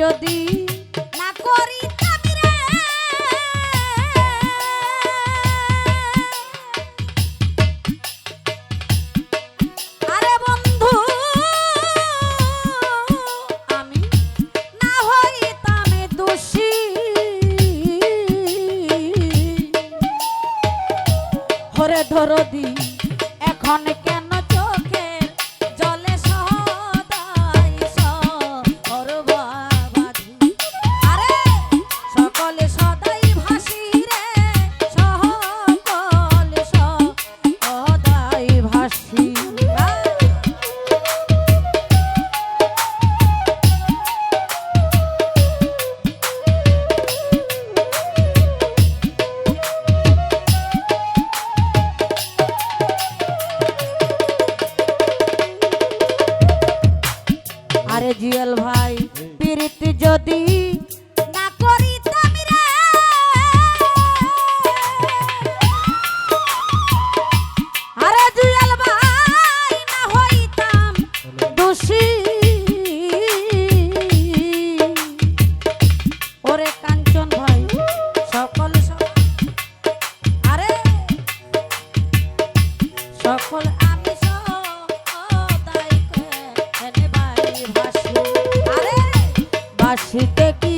যদি না করি তবে রে। আরে বন্ধু, আমি না হইতামে দোষী। হরে ধরদি, এখন কেন জিয়াল ভাই প্রীতি যদি আসিতে কি